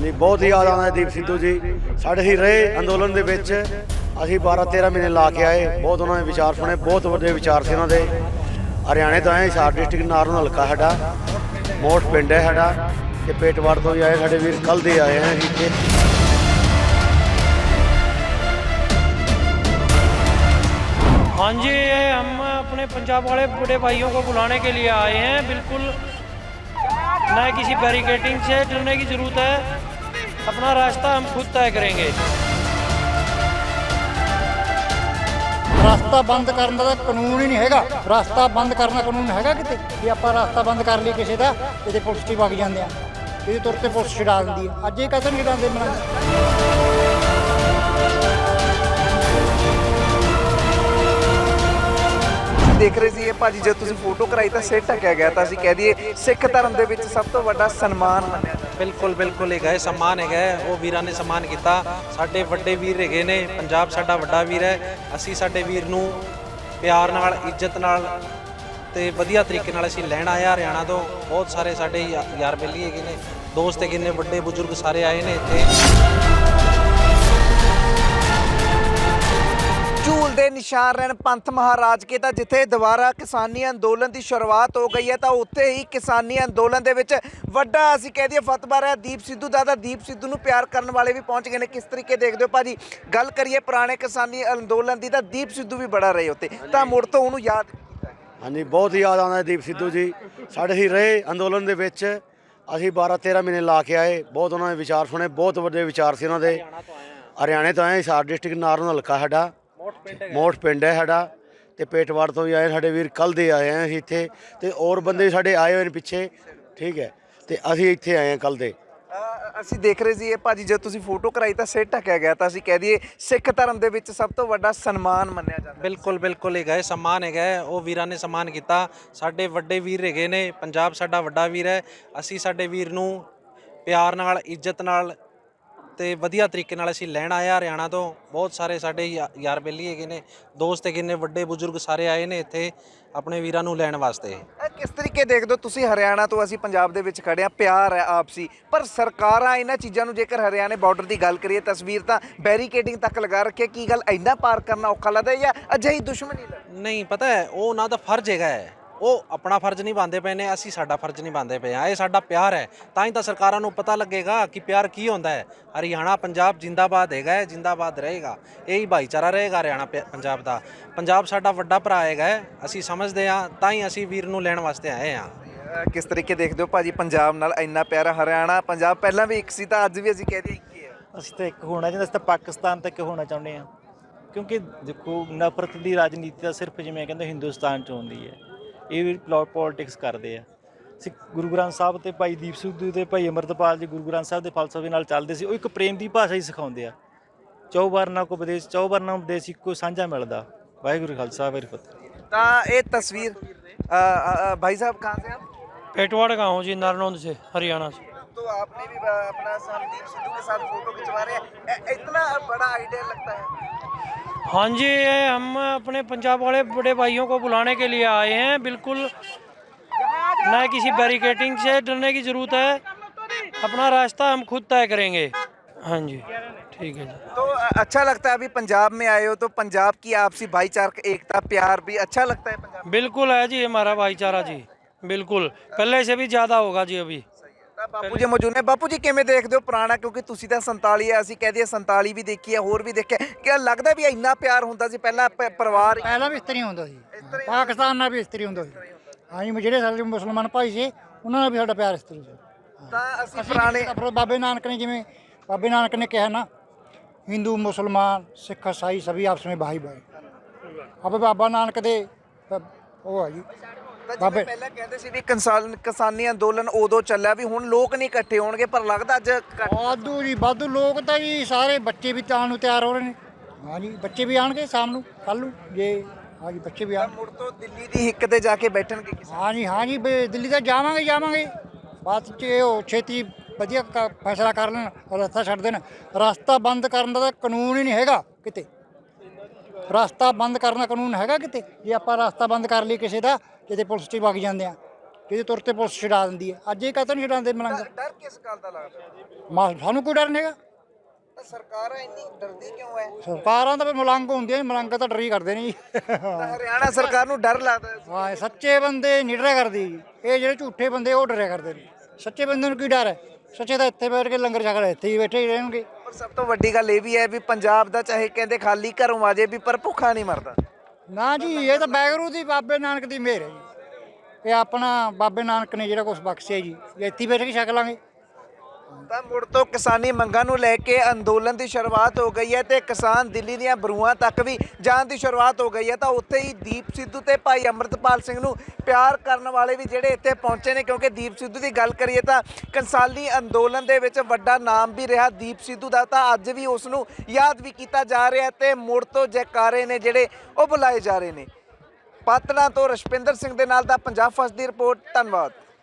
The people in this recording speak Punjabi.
ਹਾਂਜੀ ਬਹੁਤ ਹੀ ਯਾਦ ਆਉਂਦਾ ਹੈ ਦੀਪ ਸਿੱਧੂ ਜੀ ਸਾਡੇ ਹੀ ਰਹੇ ਅੰਦੋਲਨ ਦੇ ਵਿੱਚ ਅਸੀਂ 12 13 ਮਹੀਨੇ ਲਾ ਕੇ ਆਏ ਬਹੁਤ ਉਹਨਾਂ ਦੇ ਵਿਚਾਰ ਸੁਣੇ ਬਹੁਤ ਵੱਡੇ ਵਿਚਾਰ ਸੀ ਉਹਨਾਂ ਦੇ ਹਰਿਆਣੇ ਤੋਂ ਆਏ ਹਿਸਾਰ ਡਿਸਟ੍ਰਿਕਟ ਨਾਰਨ ਹਲਕਾ ਸਾਡਾ ਮੋਠ ਪਿੰਡ ਹੈ ਸਾਡਾ ਤੇ ਪੇਟਵਾੜ ਤੋਂ ਵੀ ਆਏ ਸਾਡੇ ਵੀਰ ਕੱਲ ਦੇ ਆਏ ਹਨ ਇੱਥੇ हाँ जी ये हम अपने पंजाब वाले बड़े भाइयों को बुलाने के लिए आए हैं बिल्कुल न किसी बैरिकेटिंग से डरने की ज़रूरत है अपना रास्ता हम खुद तय करेंगे ਰਸਤਾ ਬੰਦ ਕਰਨ ਦਾ ਤਾਂ ਕਾਨੂੰਨ ਹੀ ਨਹੀਂ ਹੈਗਾ ਰਸਤਾ ਬੰਦ ਕਰਨਾ ਕਾਨੂੰਨ ਹੈਗਾ ਕਿਤੇ ਵੀ ਆਪਾਂ ਰਸਤਾ ਬੰਦ ਕਰ ਲਈ ਕਿਸੇ ਦਾ ਕਿਤੇ ਪੁਲਿਸ 'ਚ ਹੀ ਵਗ ਜਾਂਦੇ ਆ ਇਹਦੇ ਤੁਰ ਤੇ ਪੁਲਿਸ ਛਡਾ ਦਿੰਦੀ ਹੈ ਅੱਜ ਇਹ ਕਸਮ ਛਡਾਉਂਦੇ ਮਨਾਂ ਦੇਖ ਰਹੇ ਸੀ ਇਹ ਭਾਜੀ ਜਦ ਤੁਸੀਂ ਫੋਟੋ ਕਰਾਈ ਤਾਂ ਸਿਰ ਢੱਕਿਆ ਗਿਆ ਤਾਂ ਅਸੀਂ ਕਹਿ ਦਈਏ ਸਿੱਖ ਧਰਮ ਦੇ ਵਿੱਚ ਸਭ ਤੋਂ ਵੱਡਾ ਸਨਮਾਨ ਮੰਨਿਆ ਜਾਂਦਾ। ਬਿਲਕੁਲ ਬਿਲਕੁਲ ਹੈਗਾ ਹੈ ਸਨਮਾਨ ਹੈਗਾ ਹੈ, ਉਹ ਵੀਰਾਂ ਨੇ ਸਨਮਾਨ ਕੀਤਾ। ਸਾਡੇ ਵੱਡੇ ਵੀਰ ਹੈਗੇ ਨੇ। ਪੰਜਾਬ ਸਾਡਾ ਵੱਡਾ ਵੀਰ ਹੈ। ਅਸੀਂ ਸਾਡੇ ਵੀਰ ਨੂੰ ਪਿਆਰ ਨਾਲ ਇੱਜ਼ਤ ਨਾਲ ਤੇ ਵਧੀਆ ਤਰੀਕੇ ਨਾਲ ਅਸੀਂ ਲੈਣ ਆਏ ਹਾਂ ਹਰਿਆਣਾ ਤੋਂ। ਬਹੁਤ ਸਾਰੇ ਸਾਡੇ ਯਾ- ਯਾਰ ਬੇਲੀ ਹੈਗੇ ਨੇ। ਦੋਸਤ ਹੈਗੇ ਨੇ ਵੱਡੇ ਬਜ਼ੁਰਗ ਸਾਰੇ ਆਏ ਨੇ ਇੱਥੇ। ਨਿਸ਼ਾਨ ਰਹਿਣ ਪੰਥ ਮਹਾਰਾਜ ਕੇ ਤਾਂ ਜਿੱਥੇ ਦੁਬਾਰਾ ਕਿਸਾਨੀ ਅੰਦੋਲਨ ਦੀ ਸ਼ੁਰੂਆਤ ਹੋ ਗਈ ਹੈ ਤਾਂ ਉੱਥੇ ਹੀ ਕਿਸਾਨੀ ਅੰਦੋਲਨ ਦੇ ਵਿੱਚ ਵੱਡਾ, ਅਸੀਂ ਕਹਿ ਦਈਏ, ਫਤਵਾ ਰਿਹਾ ਦੀਪ ਸਿੱਧੂ ਦਾ ਤਾਂ ਦੀਪ ਸਿੱਧੂ ਨੂੰ ਪਿਆਰ ਕਰਨ ਵਾਲੇ ਵੀ ਪਹੁੰਚ ਗਏ ਨੇ। ਕਿਸ ਤਰੀਕੇ ਦੇਖਦੇ ਹੋ ਭਾਜੀ? ਗੱਲ ਕਰੀਏ ਪੁਰਾਣੇ ਕਿਸਾਨੀ ਅੰਦੋਲਨ ਦੀ ਤਾਂ ਦੀਪ ਸਿੱਧੂ ਵੀ ਬੜਾ ਰਹੇ ਉੱਤੇ ਤਾਂ ਮੁੜ ਤੋਂ ਉਹਨੂੰ ਯਾਦ ਹਾਂਜੀ, ਬਹੁਤ ਯਾਦ ਆਉਂਦਾ ਦੀਪ ਸਿੱਧੂ ਜੀ। ਸਾਡੇ ਹੀ ਰਹੇ ਅੰਦੋਲਨ ਦੇ ਵਿੱਚ। ਅਸੀਂ 12 13 ਮਹੀਨੇ ਲਾ ਕੇ ਆਏ। ਬਹੁਤ ਉਹਨਾਂ ਦੇ ਵਿਚਾਰ ਸੁਣੇ, ਬਹੁਤ ਵੱਡੇ ਵਿਚਾਰ ਸੀ ਉਹਨਾਂ ਦੇ। ਹਰਿਆਣੇ ਤੋਂ ਆਏ ਹਿਸਾਰ ਡਿਸਟ੍ਰਿਕਟ ਨਾਰਨ ਹਲਕਾ ਸਾਡਾ। ਮੋਠ ਪਿੰਡ ਹੈ ਸਾਡਾ ਤੇ ਪੇਟਵਾੜ ਤੋਂ ਵੀ ਆਏ ਸਾਡੇ ਵੀਰ ਕੱਲ ਦੇ ਆਏ ਆ ਅਸੀਂ ਇੱਥੇ ਤੇ ਹੋਰ ਬੰਦੇ ਸਾਡੇ ਆਏ ਹੋਏ ਨੇ ਪਿੱਛੇ ਠੀਕ ਹੈ ਤੇ ਅਸੀਂ ਇੱਥੇ ਆਏ ਆ ਕੱਲ ਦੇ। ਅ, ਅਸੀਂ ਦੇਖ ਰਹੇ ਸੀ ਇਹ ਭਾਜੀ ਜਦ ਤੁਸੀਂ ਫੋਟੋ ਕਰਾਈ ਤਾਂ ਸਿਰ ਢੱਕਿਆ ਗਿਆ ਤਾਂ ਅਸੀਂ ਕਹਿ ਦਈਏ ਸਿੱਖ ਧਰਮ ਦੇ ਵਿੱਚ ਸਭ ਤੋਂ ਵੱਡਾ ਸਨਮਾਨ ਮੰਨਿਆ ਜਾਂਦਾ ਬਿਲਕੁਲ ਬਿਲਕੁਲ ਹੈਗਾ ਇਹ ਸਨਮਾਨ ਹੈਗਾ ਹੈ, ਉਹ ਵੀਰਾਂ ਨੇ ਸਨਮਾਨ ਕੀਤਾ। ਸਾਡੇ ਵੱਡੇ ਵੀਰ ਹੈਗੇ ਨੇ ਪੰਜਾਬ ਸਾਡਾ ਵੱਡਾ ਵੀਰ ਹੈ। ਅਸੀਂ ਸਾਡੇ ਵੀਰ ਨੂੰ ਪਿਆਰ ਨਾਲ ਇੱਜ਼ਤ ਨਾਲ ਤੇ ਵਧੀਆ ਤਰੀਕੇ ਨਾਲ ਅਸੀਂ ਲੈਣ ਹਾਂ ਹਰਿਆਣਾ ਤੋਂ। ਬਹੁਤ ਸਾਰੇ ਸਾਡੇ ਯਾ- ਯਾਰ ਬੇਲੀ ਹੈਗੇ ਨੇ ਦੋਸਤ ਹੈਗੇ ਨੇ ਵੱਡੇ ਬਜ਼ੁਰਗ ਸਾਰੇ ਆਏ ਨੇ ਇੱਥੇ ਆਪਣੇ ਵੀਰਾਂ ਨੂੰ ਲੈਣ ਵਾਸਤੇ। ਇਹ ਕਿਸ ਤਰੀਕੇ ਦੇਖਦੇ ਹੋ? ਤੁਸੀਂ ਹਰਿਆਣਾ ਤੋਂ ਅਸੀਂ ਪੰਜਾਬ ਦੇ ਵਿੱਚ ਖੜੇ ਆ ਪਿਆਰ ਹੈ ਆਪਸੀ। ਪਰ ਸਰਕਾਰਾਂ ਇਹਨਾਂ ਚੀਜ਼ਾਂ ਨੂੰ ਜੇਕਰ ਹਰਿਆਣੇ ਬਾਰਡਰ ਦੀ ਗੱਲ ਕਰੀਏ ਤਸਵੀਰ ਤਾਂ ਬੈਰੀਕੇਡਿੰਗ ਤੱਕ ਲਗਾ ਰੱਖਿਆ ਕੀ ਗੱਲ ਇੰਨਾ ਪਾਰ ਕਰਨਾ ਔਖਾ ਲੱਗਦਾ ਹੈ ਜਾਂ ਅਜਿਹੀ ਦੁਸ਼ਮਣੀ ਲੱਗਦੀ ਨਹੀਂ ਪਤਾ ਹੈ ਉਹ ਉਹਨਾਂ ਦਾ ਫਰਜ਼ ਹੈਗਾ ਹੈ। ਉਹ ਆਪਣਾ ਫਰਜ਼ ਨਹੀਂ ਬੰਦੇ ਪਏ ਨੇ ਅਸੀਂ ਸਾਡਾ ਫਰਜ਼ ਨਹੀਂ ਬੰਦੇ ਪਏ ਆ ਇਹ ਸਾਡਾ ਪਿਆਰ ਹੈ। ਤਾਂ ਹੀ ਤਾਂ ਸਰਕਾਰਾਂ ਨੂੰ ਪਤਾ ਲੱਗੇਗਾ ਕਿ ਪਿਆਰ ਕੀ ਹੁੰਦਾ ਹੈ। ਹਰਿਆਣਾ ਪੰਜਾਬ ਜਿੰਦਾਬਾਦ ਹੈਗਾ ਹੈ ਜਿੰਦਾਬਾਦ ਰਹੇਗਾ। ਇਹੀ ਭਾਈਚਾਰਾ ਰਹੇਗਾ ਹਰਿਆਣਾ ਪੰਜਾਬ ਦਾ। ਪੰਜਾਬ ਸਾਡਾ ਵੱਡਾ ਭਰਾ ਹੈਗਾ ਹੈ ਅਸੀਂ ਸਮਝਦੇ ਹਾਂ ਤਾਂ ਹੀ ਅਸੀਂ ਵੀਰ ਨੂੰ ਲੈਣ ਵਾਸਤੇ ਆਏ ਹਾਂ। ਅਹ ਕਿਸ ਤਰੀਕੇ ਦੇਖਦੇ ਹੋ ਭਾਜੀ ਪੰਜਾਬ ਨਾਲ ਇੰਨਾ ਪਿਆਰ ਹਰਿਆਣਾ ਪੰਜਾਬ ਪਹਿਲਾਂ ਵੀ ਇੱਕ ਸੀ ਤਾਂ ਅੱਜ ਵੀ ਅਸੀਂ ਕਹਿ ਦਈਏ ਇੱਕ ਹੀ ਹੈ। ਅਸੀਂ ਤਾਂ ਇੱਕ ਹੋਣਾ ਚਾਹੁੰਦੇ ਅਸੀਂ ਤਾਂ ਪਾਕਿਸਤਾਨ ਤੱਕ ਹੋਣਾ ਚਾਹੁੰਦੇ ਹਾਂ। ਕਿਉਂਕਿ ਦੇਖੋ ਨਫ਼ਰਤ ਦੀ ਰਾਜਨੀਤੀ ਤਾਂ ਸਿਰਫ ਜਿਵੇਂ ਕਹਿੰਦੇ ਹਿੰਦੁਸਤਾਨ 'ਚ ਹੁੰਦੀ ਹੈ। ਇਹ ਵੀ ਪੋਲਿਟਿਕਸ ਕਰਦੇ ਆ ਸਿੱਖ ਗੁਰੂ ਗ੍ਰੰਥ ਸਾਹਿਬ ਤੇ ਭਾਈ ਦੀਪ ਸਿੱਧੂ ਤੇ ਭਾਈ ਅਮਰਤਪਾਲ ਜੀ ਗੁਰੂ ਗ੍ਰੰਥ ਸਾਹਿਬ ਦੇ ਫਲਸਫੇ ਨਾਲ ਚੱਲਦੇ ਸੀ ਉਹ ਇੱਕ ਪ੍ਰੇਮ ਦੀ ਭਾਸ਼ਾ ਹੀ ਸਿਖਾਉਂਦੇ ਆ ਚੌਵਰਨਾ ਕੋ ਉਪਦੇਸ਼ ਚੌਵਰਨਾ ਉਪਦੇਸ਼ ਇੱਕੋ ਸਾਂਝਾ ਮਿਲਦਾ ਵਾਹਿਗੁਰੂ ਖਾਲਸਾ ਵਾਹਿਗੁਰੂ ਫਤਿਹ ਤਾਂ ਇਹ ਤਸਵੀਰ ਅ, ਅ, ਅ, भाई साहब कहाँ से आप पेटवाड़ गाँव जी नारनौंद से हरियाणा से तो आपने भी अ, अपना संदीप सिद्धू के साथ फोटो खिंचवा रहे हैं ए- इतना बड़ा आइडिया लगता है हाँ जी ये हम अपने पंजाब वाले बड़े भाइयों को बुलाने के लिए आए हैं। बिल्कुल न किसी बैरिकेटिंग से डरने की ज़रूरत है। अपना रास्ता हम खुद तय करेंगे। हाँ जी ठीक है जी। तो अच्छा लगता है अभी पंजाब में आए हो तो पंजाब की आपसी भाईचारा एकता प्यार भी अच्छा लगता है पंजाब बिल्कुल है जी हमारा भाईचारा जी। बिल्कुल पहले से भी ज़्यादा होगा जी अभी। ਤਾਂ ਬਾਪੂ ਜੀ ਮੌਜੂਦ ਨੇ। ਬਾਪੂ ਜੀ ਕਿਵੇਂ ਦੇਖਦੇ ਹੋ ਪੁਰਾਣਾ? ਕਿਉਂਕਿ ਤੁਸੀਂ ਤਾਂ 47 ਆ ਅਸੀਂ ਕਹਿ ਦਈਏ 47 ਵੀ ਦੇਖੀ ਹੈ ਹੋਰ ਵੀ ਦੇਖਿਆ। ਕਿ ਲੱਗਦਾ ਵੀ ਇੰਨਾ ਪਿਆਰ ਹੁੰਦਾ ਸੀ ਪਹਿਲਾਂ ਪ- ਪਰਿਵਾਰ? ਪਹਿਲਾਂ ਵੀ ਇਸ ਤਰ੍ਹਾਂ ਹੀ ਹੁੰਦਾ ਸੀ। ਪਾਕਿਸਤਾਨ ਨਾਲ ਵੀ ਇਸ ਤਰ੍ਹਾਂ ਹੀ ਹੁੰਦਾ ਸੀ। ਹਾਂਜੀ ਜਿਹੜੇ ਸਾਡੇ ਮੁਸਲਮਾਨ ਭਾਈ ਸੀ ਉਹਨਾਂ ਨਾਲ ਵੀ ਸਾਡਾ ਪਿਆਰ ਇਸ ਤਰ੍ਹਾਂ ਸੀ। ਤਾਂ ਅਸੀਂ ਪੁਰਾਣੇ ਆਪਣੇ ਬਾਬੇ ਨਾਨਕ ਨੇ ਜਿਵੇਂ ਬਾਬੇ ਨਾਨਕ ਨੇ ਕਿਹਾ ਨਾ ਹਿੰਦੂ ਮੁਸਲਮਾਨ ਸਿੱਖ ਈਸਾਈ ਸਭੀ ਆਪਸ ਵਿੱਚ ਭਾਈ ਭਾਈ ਆਪੇ ਬਾਬਾ ਨਾਨਕ ਦੇ ਉਹ ਆ ਜੀ। ਬਾਬੇ- ਪਹਿਲਾਂ ਕਹਿੰਦੇ ਸੀ ਵੀ ਕਿਸਾਨ ਕਿਸਾਨੀ ਅੰਦੋਲਨ ਉਦੋਂ ਚੱਲਿਆ ਵੀ ਹੁਣ ਲੋਕ ਨਹੀਂ ਇਕੱਠੇ ਹੋਣਗੇ ਪਰ ਲੱਗਦਾ ਅੱਜ ਇਕੱਠ- ਵਾਧੂ ਜੀ ਵਾਧੂ। ਲੋਕ ਤਾਂ ਜੀ ਸਾਰੇ ਬੱਚੇ ਵੀ ਤਾਂ ਆਉਣ ਨੂੰ ਤਿਆਰ ਹੋ ਰਹੇ ਨੇ। ਹਾਂਜੀ ਬੱਚੇ ਵੀ ਆਣਗੇ ਸ਼ਾਮ ਨੂੰ ਕੱਲ ਨੂੰ ਜੇ ਹਾਂਜੀ ਬੱਚੇ ਵੀ ਤਾਂ ਆਣ ਮੁੜ ਤੋਂ ਦਿੱਲੀ ਦੀ ਹਿੱਕ ਤੇ ਜਾ ਕੇ ਬੈਠਣਗੇ ਕਿਸੇ ਹਾਂਜੀ ਹਾਂਜੀ ਵੀ ਦਿੱਲੀ ਤਾਂ ਜਾਵਾਂਗੇ ਜਾਵਾਂਗੇ। ਬਾਅਦ ਚ ਇਹ ਉਹ ਛੇਤੀ ਵਧੀਆ ਕ- ਫੈਸਲਾ ਕਰ ਲੈਣ ਰਸਤਾ ਛੱਡ ਦੇਣ। ਰਸਤਾ ਬੰਦ ਕਰਨ ਦਾ ਤਾਂ ਕਾਨੂੰਨ ਹੀ ਨਹੀਂ ਹੈਗਾ ਕਿਤੇ। ਰਸਤਾ ਬੰਦ ਕਰਨ ਦਾ ਕਾਨੂੰਨ ਹੈਗਾ ਕਿਤੇ। ਜੇ ਆਪਾਂ ਰਸਤਾ ਬੰਦ ਕਰ ਲਈ ਕਿਸੇ ਦਾ ਕਿਤੇ ਪੁਲਿਸ 'ਚ ਹੀ ਵਗ ਜਾਂਦੇ ਆ ਕਿਤੇ ਤੁਰ ਤੇ ਪੁਲਿਸ ਛਡਾ ਦਿੰਦੀ ਹੈ ਅੱਜ ਇਹ ਕਤਨ ਛਡਾਉਂਦੇ ਮਲੰਗ? ਡਰ ਕਿਸ ਗੱਲ ਦਾ ਲੱਗਦਾ? ਮਾ ਸਾਨੂੰ ਕੋਈ ਡਰ ਨਹੀਂ ਹੈਗਾ। ਤਾਂ ਸਰਕਾਰਾਂ ਇੰਨੀ ਡਰਦੀ ਕਿਉਂ ਹੈ ਸਰਕਾਰਾਂ ਤਾਂ ਫਿਰ ਮਲੰਗ ਹੁੰਦੀਆਂ ਨੇ, ਮਲੰਗ ਤਾਂ ਡਰੀ ਕਰਦੇ ਨੇ ਜੀ। ਤਾਂ ਹਰਿਆਣਾ ਸਰਕਾਰ ਨੂੰ ਡਰ ਲੱਗਦਾ ਹੈ। ਹਾਂ ਇਹ ਸੱਚੇ ਬੰਦੇ ਨਹੀਂ ਡਰਿਆ ਕਰਦੀ। ਜੀ ਇਹ ਜਿਹੜੇ ਝੂਠੇ ਬੰਦੇ ਉਹ ਡਰਿਆ ਕਰਦੇ ਨੇ। ਸੱਚੇ ਬੰਦੇ ਨੂੰ ਕੀ ਡਰ ਹੈ ਸੱਚੇ ਤਾਂ ਇੱਥੇ ਬੈਠ ਕੇ ਲੰਗਰ ਛਕ ਰਹੇ ਇੱਥੇ ਹੀ ਬੈਠੇ ਹੀ ਰਹਿਣਗੇ। ਪਰ ਸਭ ਤੋਂ ਵੱਡੀ ਗੱਲ ਇਹ ਵੀ ਹੈ ਵੀ ਪੰਜਾਬ ਦਾ ਚਾਹੇ ਕਹਿੰਦੇ ਖਾਲੀ ਘਰੋਂ ਆ ਜੇ ਵੀ ਪਰ ਭੁੱਖਾ ਨਹੀਂ ਮਰਦਾ। ਨਾ ਜੀ ਇਹ ਤਾਂ ਬੈਗਰੂ ਦੀ ਬਾਬੇ ਨਾਨਕ ਦੀ ਮਿਹਰ ਹੈ ਜੀ। ਇਹ ਆਪਣਾ ਬਾਬੇ ਨਾਨਕ ਨੇ ਜਿਹੜਾ ਕੁਝ ਬਖਸ਼ਿਆ ਜੀ। ਇੱਥੇ ਬੈਠ ਕੇ ਛਕ ਲਾਂਗੇ। ਤਾਂ ਮੁੜ ਤੋਂ ਕਿਸਾਨੀ ਮੰਗਾਂ ਨੂੰ ਲੈ ਕੇ ਅੰਦੋਲਨ ਦੀ ਸ਼ੁਰੂਆਤ ਹੋ ਗਈ ਹੈ ਤੇ ਕਿਸਾਨ ਦਿੱਲੀ ਦੀਆਂ ਬਰੂਆਂ ਤੱਕ ਵੀ ਜਾਣ ਦੀ ਸ਼ੁਰੂਆਤ ਹੋ ਗਈ ਹੈ। ਤਾਂ ਉੱਥੇ ਹੀ ਦੀਪ ਸਿੱਧੂ ਤੇ ਭਾਈ ਅੰਮ੍ਰਿਤਪਾਲ ਸਿੰਘ ਨੂੰ ਪਿਆਰ ਕਰਨ ਵਾਲੇ ਵੀ ਜਿਹੜੇ ਇੱਥੇ ਪਹੁੰਚੇ ਨੇ। ਕਿਉਂਕਿ ਦੀਪ ਸਿੱਧੂ ਦੀ ਗੱਲ ਕਰੀਏ ਤਾਂ ਕੰਸਾਲੀ ਅੰਦੋਲਨ ਦੇ ਵਿੱਚ ਵੱਡਾ ਨਾਮ ਵੀ ਰਿਹਾ ਦੀਪ ਸਿੱਧੂ ਦਾ। ਤਾਂ ਅੱਜ ਵੀ ਉਸ ਨੂੰ ਯਾਦ ਵੀ ਕੀਤਾ ਜਾ ਰਿਹਾ ਤੇ ਮੁੜ ਤੋਂ ਜੈਕਾਰੇ ਨੇ ਜਿਹੜੇ ਉਹ ਬੁਲਾਏ ਜਾ ਰਹੇ ਨੇ। ਪਾਤੜਾਂ ਤੋਂ ਰਸ਼ਪਿੰਦਰ ਸਿੰਘ ਦੇ ਨਾਲ ਦਾ ਪੰਜਾਬ ਫਸਟ ਦੀ ਰਿਪੋਰਟ ਧੰਨਵਾਦ।